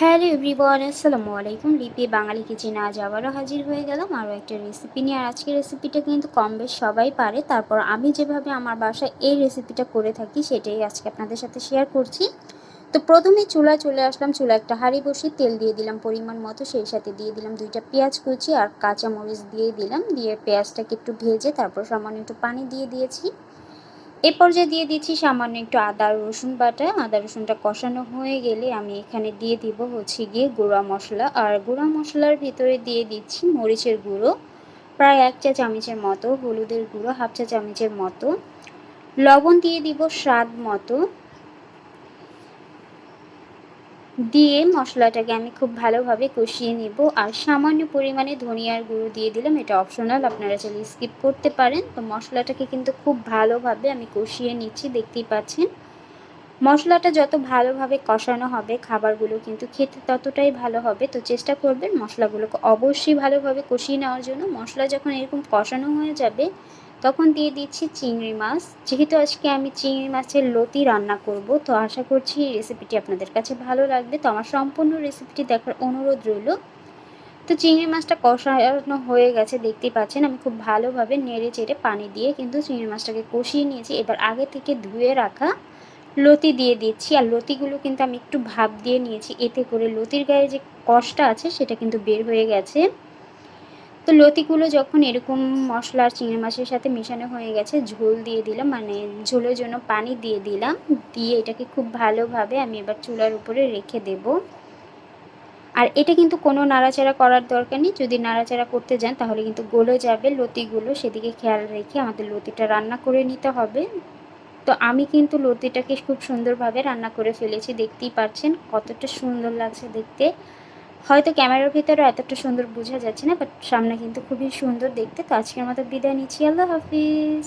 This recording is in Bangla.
হ্যালো এভরিওয়ান, আসসালামু আলাইকুম। লিপি বাঙালি কিচেনে আজ আবারও হাজির হয়ে গেলাম আরও একটা রেসিপি নিয়ে। আর আজকের রেসিপিটা কিন্তু কম বেশ সবাই পারে। তারপর আমি যেভাবে আমার বাসায় এই রেসিপিটা করে থাকি, সেটাই আজকে আপনাদের সাথে শেয়ার করছি। তো প্রথমে চুলা চলে আসলাম। চুলা একটা হাঁড়ি বসিয়ে তেল দিয়ে দিলাম পরিমাণ মতো। সেই সাথে দিয়ে দিলাম দুইটা পেঁয়াজ কুচি আর কাঁচা মরিচ দিয়ে দিলাম। দিয়ে পেঁয়াজটাকে একটু ভেজে তারপর সামান্য একটু পানি দিয়ে দিয়েছি। এ পর্যায়ে দিয়ে দিচ্ছি সামান্য একটু আদা, রসুন বাটা। আদা, রসুনটা কষানো হয়ে গেলে আমি এখানে দিয়ে দিব হচ্ছে গিয়ে গুঁড়া মশলা। আর গুঁড়া মশলার ভিতরে দিয়ে দিচ্ছি মরিচের গুঁড়ো। প্রায় এক চা চামচের মতো, হলুদের গুঁড়ো, হাফ চা চামচের মতো। লবণ দিয়ে দিব স্বাদ মতো। দিয়ে মশলাটাকে আমি খুব ভালোভাবে কষিয়ে নেব। আর সামান্য পরিমাণে ধনিয়ার গুঁড়ো দিয়ে দিলাম। এটা অপশনাল আপনারা চাইলে স্কিপ করতে পারেন। তো মশলাটাকে কিন্তু খুব ভালোভাবে আমি কষিয়ে নিচ্ছি, দেখতেই পাচ্ছেন। মশলাটা যত ভালোভাবে কষানো হবে, খাবারগুলো কিন্তু খেতে ততটাই ভালো হবে। তো চেষ্টা করবেন মশলাগুলোকে অবশ্যই ভালোভাবে কষিয়ে নেওয়ার জন্য। মশলা যখন এরকম কষানো হয়ে যাবে, তখন দিয়ে দিচ্ছি চিংড়ি মাছ। যেহেতু আজকে আমি চিংড়ি মাছের লতি রান্না করব, তো আশা করছি রেসিপিটি আপনাদের কাছে ভালো লাগবে। তো আমার সম্পূর্ণ রেসিপিটি দেখার অনুরোধ রইল। তো চিংড়ি মাছটা কষানো হয়ে গেছে, দেখতেই পাচ্ছেন। আমি খুব ভালোভাবে নেড়ে চেড়ে পানি দিয়ে কিন্তু চিংড়ি মাছটাকে কষিয়ে নিয়েছি। এবার আগে থেকে ধুয়ে রাখা লতি দিয়ে দিচ্ছি। আর লতিগুলো কিন্তু আমি একটু ভাপ দিয়ে নিয়েছি। এতে করে লতির গায়ে যে কষটা আছে, সেটা কিন্তু বের হয়ে গেছে। তো লতিগুলো যখন এরকম মশলা আর চিংড়ি মাছের সাথে মেশানো হয়ে গেছে, ঝোল দিয়ে দিলাম। মানে ঝোলের জন্য পানি দিয়ে দিলাম। দিয়ে এটাকে খুব ভালোভাবে আমি এবার চুলার উপরে রেখে দেব। আর এটা কিন্তু কোনো নাড়াচাড়া করার দরকার নেই। যদি নাড়াচাড়া করতে যান, তাহলে কিন্তু গলে যাবে লতিগুলো। সেদিকে খেয়াল রেখে আমাদের লতিটা রান্না করে নিতে হবে। তো আমি কিন্তু লতিটাকে খুব সুন্দরভাবে রান্না করে ফেলেছি, দেখতেই পাচ্ছেন কতটা সুন্দর লাগছে দেখতে। হয়তো ক্যামেরার ভিতরে এতটা সুন্দর বোঝা যাচ্ছে না বাট সামনে কিন্তু খুবই সুন্দর দেখতে। তো আজকের মতো বিদায় নিচ্ছি, আল্লাহ হাফিজ।